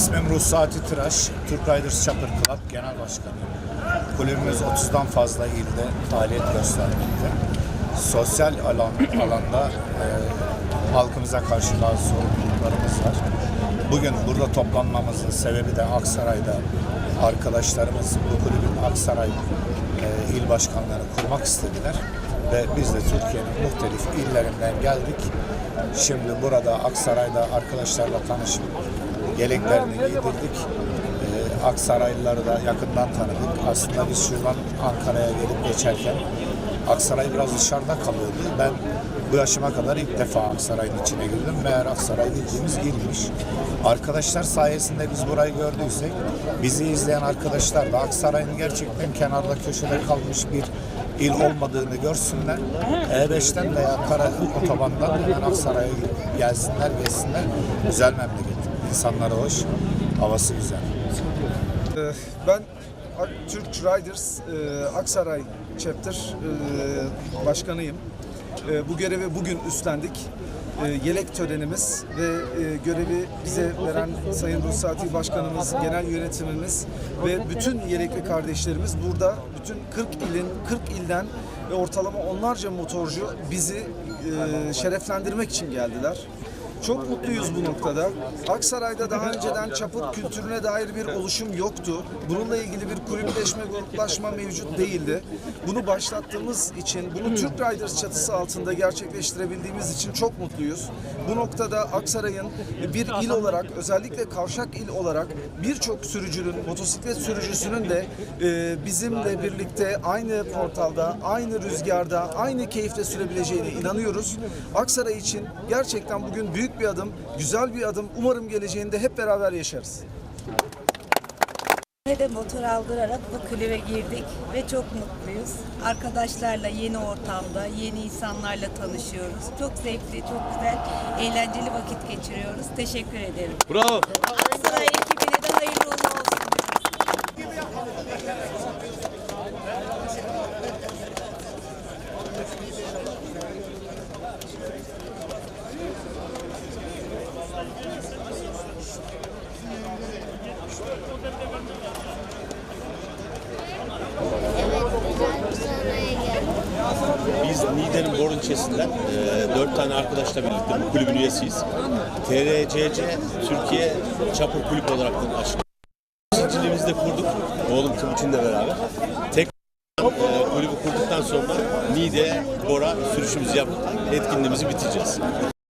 İsmim Ruhsati Tıraş, Türk Riders Chopper Club Genel Başkanıyım. Kulübümüz 30'dan fazla ilde faaliyet göstermekte. Sosyal alan, alanda e, halkımıza karşı bazı sorumluluklarımız var. Bugün burada toplanmamızın sebebi de Aksaray'da arkadaşlarımız bu kulübün Aksaray e, il başkanları kurmak istediler. Ve biz de Türkiye'nin muhtelif illerinden geldik. Şimdi burada Aksaray'da arkadaşlarla tanışıp yeleklerini giydirdik. Ee, Aksaraylıları da yakından tanıdık. Aslında biz şuradan Ankara'ya gelip geçerken Aksaray biraz dışarıda kalıyordu. Ben bu yaşıma kadar ilk defa Aksaray'ın içine girdim. Meğer Aksaray bildiğimiz ilmiş. Arkadaşlar sayesinde biz burayı gördüysek bizi izleyen arkadaşlar da Aksaray'ın gerçekten kenarda köşede kalmış bir il olmadığını görsünler. E5'ten veya Kara otobandan hemen Aksaray'a gelsinler, gezsinler. Güzel memleket. İnsanları hoş, havası güzel. Ee, Ben Türk Riders e, Aksaray Chapter e, başkanıyım. E, Bu görevi bugün üstlendik. Yelek törenimiz ve görevi bize veren Sayın Ruhsati Başkanımız, genel yönetimimiz ve bütün yelekli kardeşlerimiz burada bütün 40 ilin 40 ilden ve ortalama onlarca motorcu bizi şereflendirmek için geldiler. Çok mutluyuz bu noktada. Aksaray'da daha önceden çaput kültürüne dair bir oluşum yoktu. Bununla ilgili bir kulüpleşme, gruplaşma mevcut değildi. Bunu başlattığımız için, bunu Türk Riders çatısı altında gerçekleştirebildiğimiz için çok mutluyuz. Bu noktada Aksaray'ın bir il olarak, özellikle kavşak il olarak birçok sürücünün, motosiklet sürücüsünün de e, bizimle birlikte aynı portalda, aynı rüzgarda, aynı keyifle sürebileceğine inanıyoruz. Aksaray için gerçekten bugün büyük bir adım, güzel bir adım. Umarım geleceğinde hep beraber yaşarız. Ve de motor aldırarak bu kulübe girdik ve çok mutluyuz. Arkadaşlarla yeni ortamda, yeni insanlarla tanışıyoruz. Çok zevkli, çok güzel, eğlenceli vakit geçiriyoruz. Teşekkür ederim. Bravo. Aksaray Biz Niğde'nin Bor ilçesinden e, dört tane arkadaşla birlikte bu kulübün üyesiyiz. TRCC Türkiye Çapur Kulüp olarak açtık. Beşinciliğimizi de kurduk. Oğlum Timuçin'le beraber. Tek e, kulübü kurduktan sonra Niğde, Bora sürüşümüzü yapıp etkinliğimizi bitireceğiz.